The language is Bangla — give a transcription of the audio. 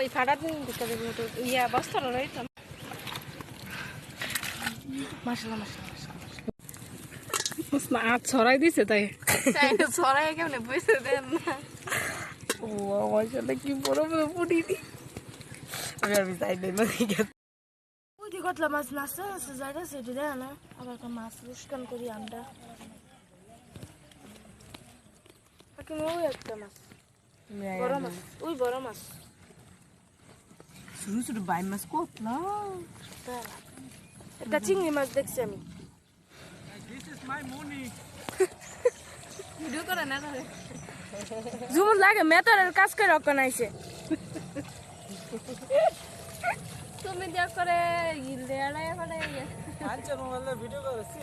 ওই ফাটা দিন ইয়া বস্তা আজ ছড়াই দিছে তাই। ছড়াই কেমনে বুঝতে দেন? না ও আমার কি বড় বড় পুটিনি আমি আমি চাই নাই নদী ওই কতলা মাছ নাচতে নাচতে যাইতে সেটি দেয় না। আবার মাছ রুস্কান করি আমরা। ওই একটা মাছ। বড় মাছ ওই বড় মাছ। শুরু শুরু বাই মাছ কত না তাই একটা চিংড়ি মাছ দেখছি আমি ভিডিও করে না করে জুমুন লাগে মেটারের কাজ করে রক্ষণ আইছে তুমি দেখ করে ইল দেয়া করে আচ্ছা মোবাইলে ভিডিও করেছি